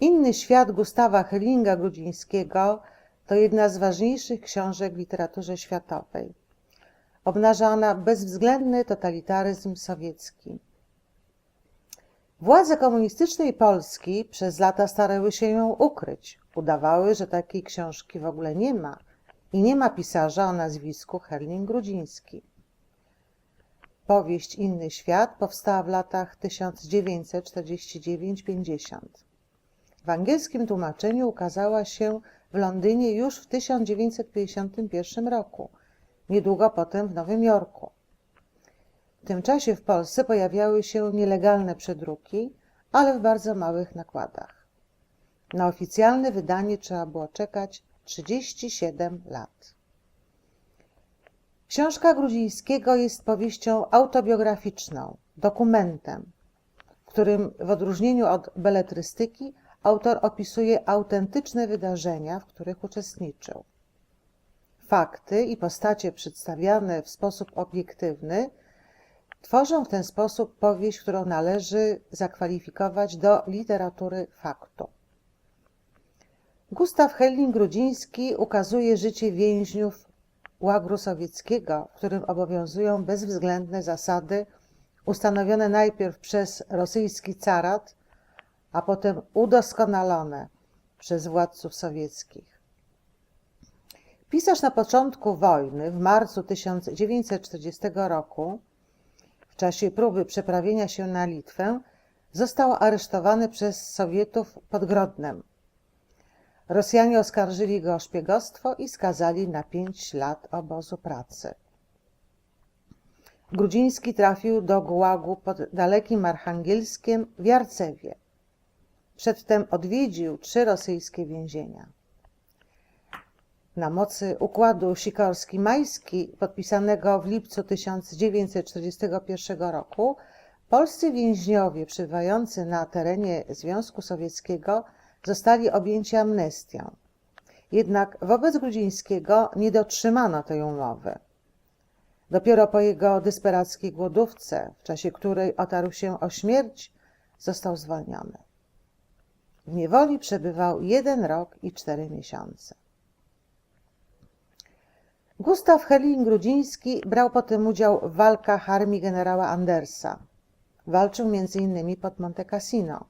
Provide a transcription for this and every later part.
Inny świat Gustawa Hellinga Grudzińskiego to jedna z ważniejszych książek w literaturze światowej. Obnaża ona bezwzględny totalitaryzm sowiecki. Władze komunistycznej Polski przez lata starały się ją ukryć. Udawały, że takiej książki w ogóle nie ma i nie ma pisarza o nazwisku Herling-Grudziński. Powieść Inny Świat powstała w latach 1949-50. W angielskim tłumaczeniu ukazała się w Londynie już w 1951 roku, niedługo potem w Nowym Jorku. W tym czasie w Polsce pojawiały się nielegalne przedruki, ale w bardzo małych nakładach. Na oficjalne wydanie trzeba było czekać 37 lat. Książka Grudzińskiego jest powieścią autobiograficzną, dokumentem, w którym w odróżnieniu od beletrystyki autor opisuje autentyczne wydarzenia, w których uczestniczył. Fakty i postacie przedstawiane w sposób obiektywny tworzą w ten sposób powieść, którą należy zakwalifikować do literatury faktu. Gustaw Helling-Grudziński ukazuje życie więźniów łagru sowieckiego, w którym obowiązują bezwzględne zasady ustanowione najpierw przez rosyjski carat, a potem udoskonalone przez władców sowieckich. Pisarz na początku wojny, w marcu 1940 roku, w czasie próby przeprawienia się na Litwę, został aresztowany przez Sowietów pod Grodnem. Rosjanie oskarżyli go o szpiegostwo i skazali na pięć lat obozu pracy. Grudziński trafił do gułagu pod dalekim Archangelskiem w Jarcewie. Przedtem odwiedził trzy rosyjskie więzienia. Na mocy układu Sikorski-Majski podpisanego w lipcu 1941 roku polscy więźniowie przebywający na terenie Związku Sowieckiego zostali objęci amnestią. Jednak wobec Grudzińskiego nie dotrzymano tej umowy. Dopiero po jego desperackiej głodówce, w czasie której otarł się o śmierć, został zwolniony. W niewoli przebywał jeden rok i cztery miesiące. Gustaw Herling-Grudziński brał potem udział w walkach armii generała Andersa. Walczył m.in. pod Monte Cassino,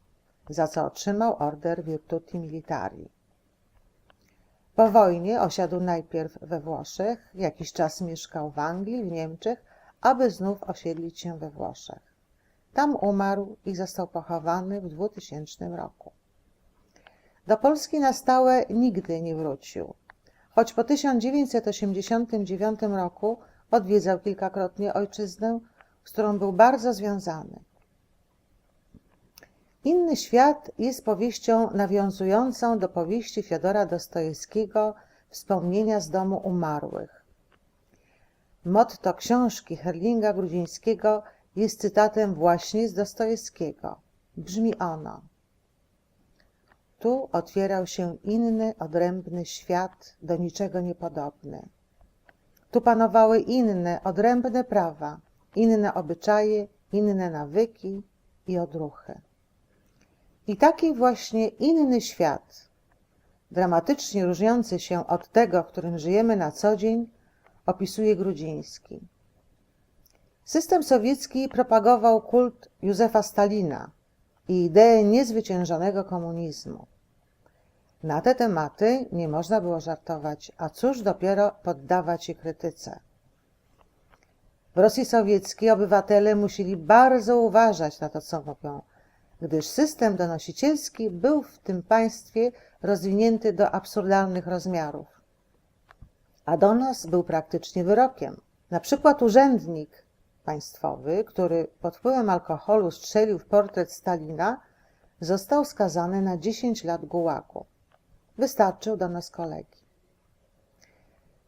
za co otrzymał order Virtuti Militari. Po wojnie osiadł najpierw we Włoszech, jakiś czas mieszkał w Anglii, w Niemczech, aby znów osiedlić się we Włoszech. Tam umarł i został pochowany w 2000 roku. Do Polski na stałe nigdy nie wrócił, choć po 1989 roku odwiedzał kilkakrotnie ojczyznę, z którą był bardzo związany. Inny świat jest powieścią nawiązującą do powieści Fiodora Dostojewskiego Wspomnienia z domu umarłych. Motto książki Herlinga Grudzińskiego jest cytatem właśnie z Dostojewskiego. Brzmi ono. Tu otwierał się inny, odrębny świat, do niczego niepodobny. Tu panowały inne, odrębne prawa, inne obyczaje, inne nawyki i odruchy. I taki właśnie inny świat, dramatycznie różniący się od tego, w którym żyjemy na co dzień, opisuje Grudziński. System sowiecki propagował kult Józefa Stalina i ideę niezwyciężonego komunizmu. Na te tematy nie można było żartować, a cóż dopiero poddawać je krytyce. W Rosji Sowieckiej obywatele musieli bardzo uważać na to, co mówią, gdyż system donosicielski był w tym państwie rozwinięty do absurdalnych rozmiarów. A donos był praktycznie wyrokiem. Na przykład urzędnik państwowy, który pod wpływem alkoholu strzelił w portret Stalina, został skazany na 10 lat gułagu. Wystarczył donos kolegi.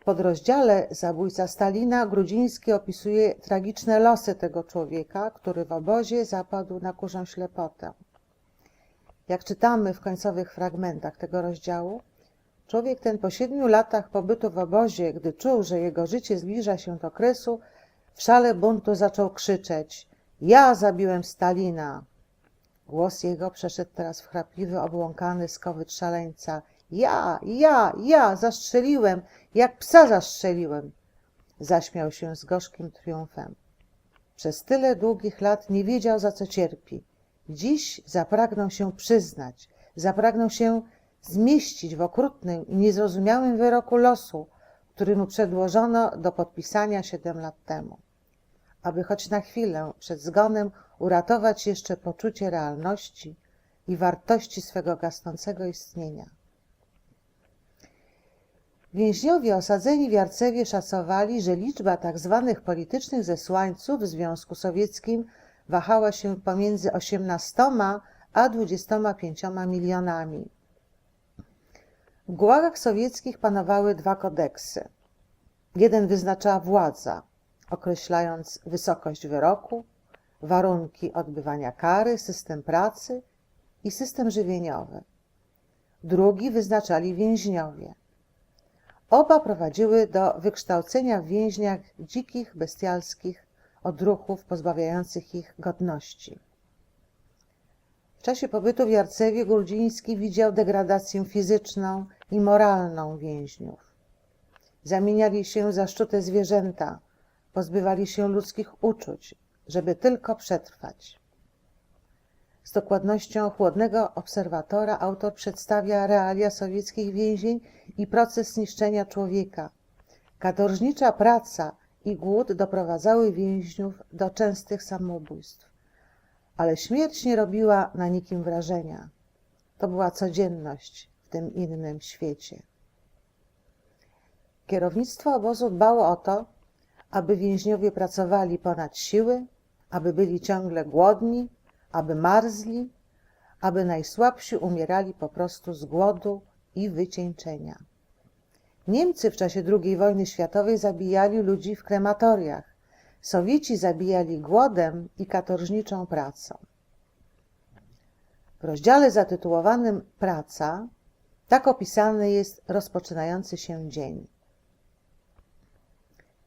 W podrozdziale Zabójca Stalina Grudziński opisuje tragiczne losy tego człowieka, który w obozie zapadł na kurzą ślepotę. Jak czytamy w końcowych fragmentach tego rozdziału, człowiek ten po siedmiu latach pobytu w obozie, gdy czuł, że jego życie zbliża się do kresu, w szale buntu zaczął krzyczeć: Ja zabiłem Stalina! Głos jego przeszedł teraz w chrapliwy, obłąkany skowyt szaleńca. Ja, ja, ja zastrzeliłem, jak psa zastrzeliłem. Zaśmiał się z gorzkim triumfem. Przez tyle długich lat nie wiedział, za co cierpi. Dziś zapragnął się przyznać, zapragnął się zmieścić w okrutnym i niezrozumiałym wyroku losu, który mu przedłożono do podpisania siedem lat temu. Aby choć na chwilę przed zgonem uratować jeszcze poczucie realności i wartości swego gasnącego istnienia. Więźniowie osadzeni w Jarcewie szacowali, że liczba tak zwanych politycznych zesłańców w Związku Sowieckim wahała się pomiędzy 18 a 25 milionami. W gułagach sowieckich panowały dwa kodeksy. Jeden wyznaczała władza, określając wysokość wyroku, warunki odbywania kary, system pracy i system żywieniowy. Drugi wyznaczali więźniowie. Oba prowadziły do wykształcenia w więźniach dzikich, bestialskich odruchów pozbawiających ich godności. W czasie pobytu w Jarcewie Guldziński widział degradację fizyczną i moralną więźniów. Zamieniali się za szczute zwierzęta, pozbywali się ludzkich uczuć, żeby tylko przetrwać. Z dokładnością chłodnego obserwatora autor przedstawia realia sowieckich więzień i proces niszczenia człowieka. Katorżnicza praca i głód doprowadzały więźniów do częstych samobójstw. Ale śmierć nie robiła na nikim wrażenia. To była codzienność w tym innym świecie. Kierownictwo obozu dbało o to, aby więźniowie pracowali ponad siły, aby byli ciągle głodni, aby marzli, aby najsłabsi umierali po prostu z głodu i wycieńczenia. Niemcy w czasie II wojny światowej zabijali ludzi w krematoriach. Sowieci zabijali głodem i katorżniczą pracą. W rozdziale zatytułowanym Praca tak opisany jest rozpoczynający się dzień.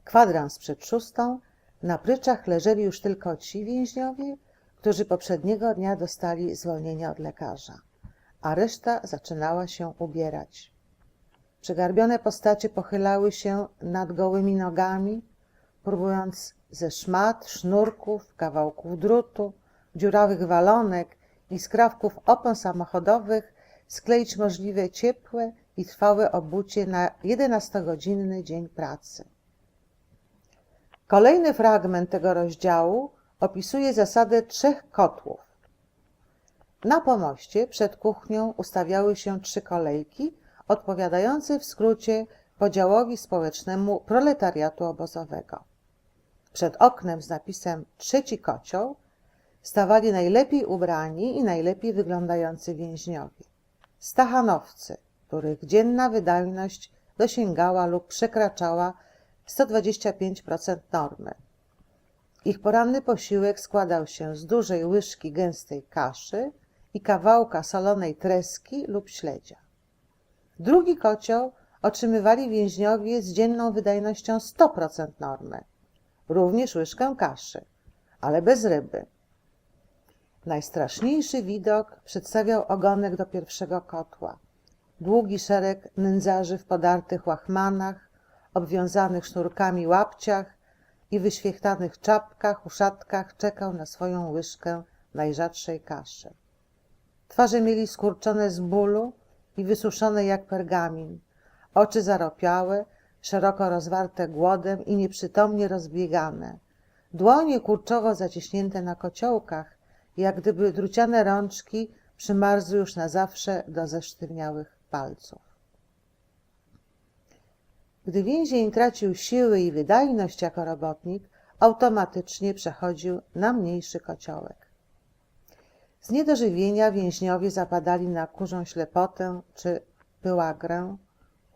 Kwadrans przed szóstą na pryczach leżeli już tylko ci więźniowie, którzy poprzedniego dnia dostali zwolnienie od lekarza, a reszta zaczynała się ubierać. Przegarbione postacie pochylały się nad gołymi nogami, próbując ze szmat, sznurków, kawałków drutu, dziurawych walonek i skrawków opon samochodowych skleić możliwe ciepłe i trwałe obucie na 11-godzinny dzień pracy. Kolejny fragment tego rozdziału opisuje zasadę trzech kotłów. Na pomoście przed kuchnią ustawiały się trzy kolejki, odpowiadające w skrócie podziałowi społecznemu proletariatu obozowego. Przed oknem z napisem trzeci kocioł stawali najlepiej ubrani i najlepiej wyglądający więźniowie. Stachanowcy, których dzienna wydajność dosięgała lub przekraczała 125% normy. Ich poranny posiłek składał się z dużej łyżki gęstej kaszy i kawałka solonej treski lub śledzia. Drugi kocioł otrzymywali więźniowie z dzienną wydajnością 100% normy, również łyżkę kaszy, ale bez ryby. Najstraszniejszy widok przedstawiał ogonek do pierwszego kotła. Długi szereg nędzarzy w podartych łachmanach, obwiązanych sznurkami łapciach i wyświechtanych czapkach, uszatkach czekał na swoją łyżkę najrzadszej kaszy. Twarze mieli skurczone z bólu i wysuszone jak pergamin, oczy zaropiałe, szeroko rozwarte głodem i nieprzytomnie rozbiegane, dłonie kurczowo zaciśnięte na kociołkach, jak gdyby druciane rączki przymarzły już na zawsze do zesztywniałych palców. Gdy więzień tracił siły i wydajność jako robotnik, automatycznie przechodził na mniejszy kociołek. Z niedożywienia więźniowie zapadali na kurzą ślepotę czy pyłagrę,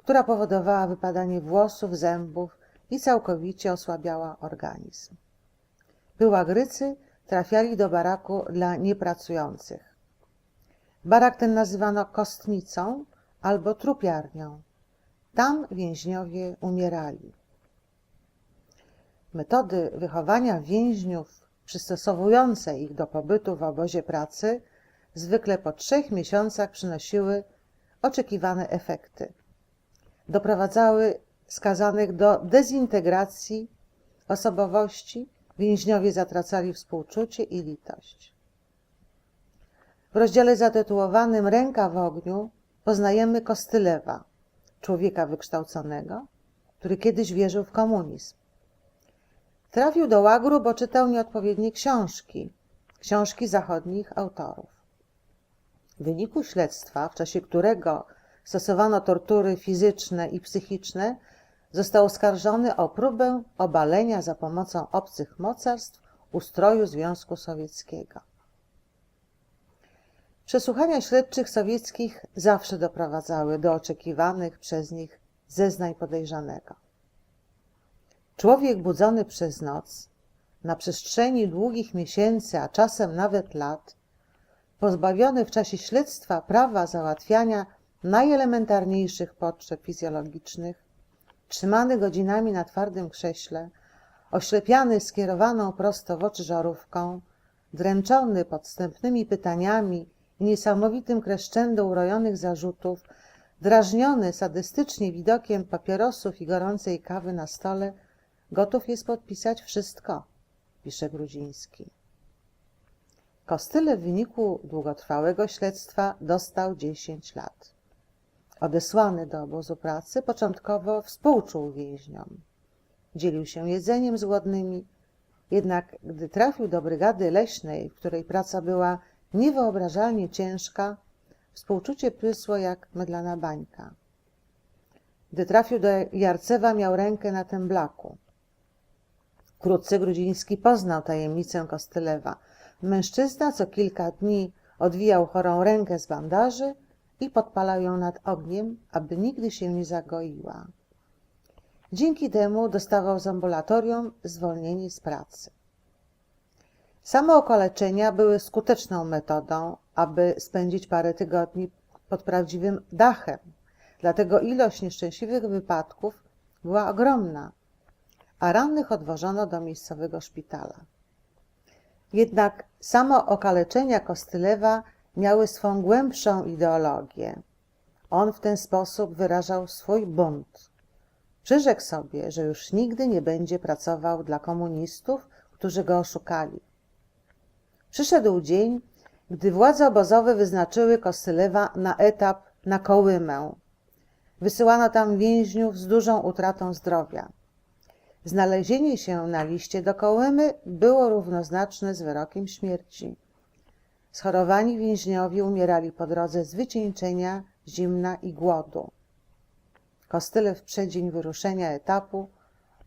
która powodowała wypadanie włosów, zębów i całkowicie osłabiała organizm. Pyłagrycy trafiali do baraku dla niepracujących. Barak ten nazywano kostnicą albo trupiarnią. Tam więźniowie umierali. Metody wychowania więźniów przystosowujące ich do pobytu w obozie pracy zwykle po trzech miesiącach przynosiły oczekiwane efekty. Doprowadzały skazanych do dezintegracji osobowości, więźniowie zatracali współczucie i litość. W rozdziale zatytułowanym Ręka w ogniu poznajemy Kostylewa, człowieka wykształconego, który kiedyś wierzył w komunizm. Trafił do łagru, bo czytał nieodpowiednie książki, książki zachodnich autorów. W wyniku śledztwa, w czasie którego stosowano tortury fizyczne i psychiczne, został oskarżony o próbę obalenia za pomocą obcych mocarstw ustroju Związku Sowieckiego. Przesłuchania śledczych sowieckich zawsze doprowadzały do oczekiwanych przez nich zeznań podejrzanego. Człowiek budzony przez noc, na przestrzeni długich miesięcy, a czasem nawet lat, pozbawiony w czasie śledztwa prawa załatwiania najelementarniejszych potrzeb fizjologicznych, trzymany godzinami na twardym krześle, oślepiany skierowaną prosto w oczy żarówką, dręczony podstępnymi pytaniami i niesamowitym kreszczendo urojonych zarzutów, drażniony sadystycznie widokiem papierosów i gorącej kawy na stole, gotów jest podpisać wszystko, pisze Grudziński. Kostyle w wyniku długotrwałego śledztwa dostał 10 lat. Odesłany do obozu pracy, początkowo współczuł więźniom. Dzielił się jedzeniem z głodnymi, jednak gdy trafił do brygady leśnej, w której praca była niewyobrażalnie ciężka, współczucie prysło jak mydlana bańka. Gdy trafił do Jarcewa, miał rękę na temblaku. Wkrótce Grudziński poznał tajemnicę Kostylewa. Mężczyzna co kilka dni odwijał chorą rękę z bandaży i podpalał ją nad ogniem, aby nigdy się nie zagoiła. Dzięki temu dostawał z ambulatorium zwolnienie z pracy. Samookaleczenia były skuteczną metodą, aby spędzić parę tygodni pod prawdziwym dachem. Dlatego ilość nieszczęśliwych wypadków była ogromna, a rannych odwożono do miejscowego szpitala. Jednak samo okaleczenia Kostylewa miały swą głębszą ideologię. On w ten sposób wyrażał swój bunt. Przyrzekł sobie, że już nigdy nie będzie pracował dla komunistów, którzy go oszukali. Przyszedł dzień, gdy władze obozowe wyznaczyły Kostylewa na etap na Kołymę. Wysyłano tam więźniów z dużą utratą zdrowia. Znalezienie się na liście do Kołymy było równoznaczne z wyrokiem śmierci. Schorowani więźniowie umierali po drodze z wycieńczenia, zimna i głodu. Kostylew w przeddzień wyruszenia etapu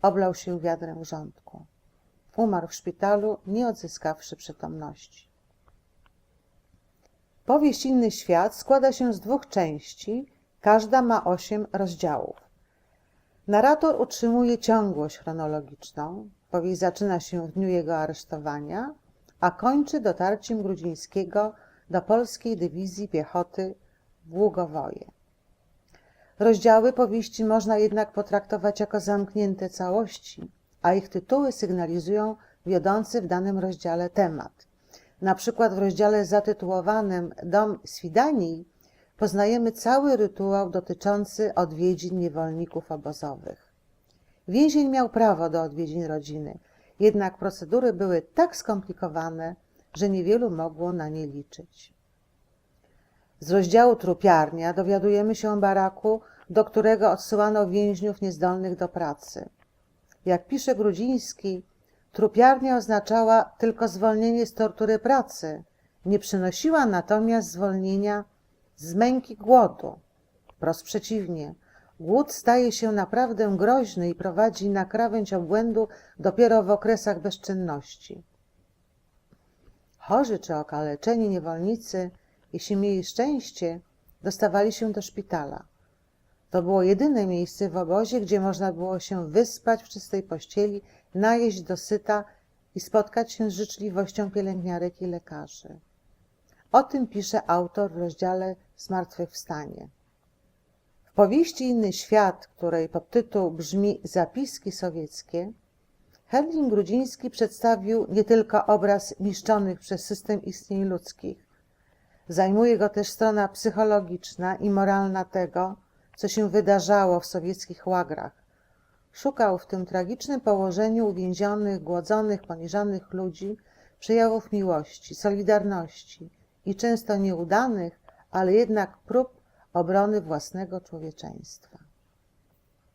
oblał się wiadrem grządku. Umarł w szpitalu, nie odzyskawszy przytomności. Powieść Inny Świat składa się z dwóch części, każda ma osiem rozdziałów. Narrator utrzymuje ciągłość chronologiczną. Powieść zaczyna się w dniu jego aresztowania, a kończy dotarciem Grudzińskiego do polskiej dywizji piechoty w Ługowoje. Rozdziały powieści można jednak potraktować jako zamknięte całości, a ich tytuły sygnalizują wiodący w danym rozdziale temat. Na przykład w rozdziale zatytułowanym Dom Swidanii poznajemy cały rytuał dotyczący odwiedzin niewolników obozowych. Więzień miał prawo do odwiedzin rodziny, jednak procedury były tak skomplikowane, że niewielu mogło na nie liczyć. Z rozdziału trupiarnia dowiadujemy się o baraku, do którego odsyłano więźniów niezdolnych do pracy. Jak pisze Grudziński, trupiarnia oznaczała tylko zwolnienie z tortury pracy, nie przynosiła natomiast zwolnienia z męki głodu. Wprost przeciwnie, głód staje się naprawdę groźny i prowadzi na krawędź obłędu dopiero w okresach bezczynności. Chorzy czy okaleczeni niewolnicy, jeśli mieli szczęście, dostawali się do szpitala. To było jedyne miejsce w obozie, gdzie można było się wyspać w czystej pościeli, najeść dosyta i spotkać się z życzliwością pielęgniarek i lekarzy. O tym pisze autor w rozdziale Zmartwychwstanie. W powieści Inny Świat, której podtytuł brzmi Zapiski sowieckie, Herling Grudziński przedstawił nie tylko obraz niszczonych przez system istnień ludzkich. Zajmuje go też strona psychologiczna i moralna tego, co się wydarzało w sowieckich łagrach. Szukał w tym tragicznym położeniu uwięzionych, głodzonych, poniżanych ludzi przejawów miłości, solidarności i często nieudanych, ale jednak prób obrony własnego człowieczeństwa.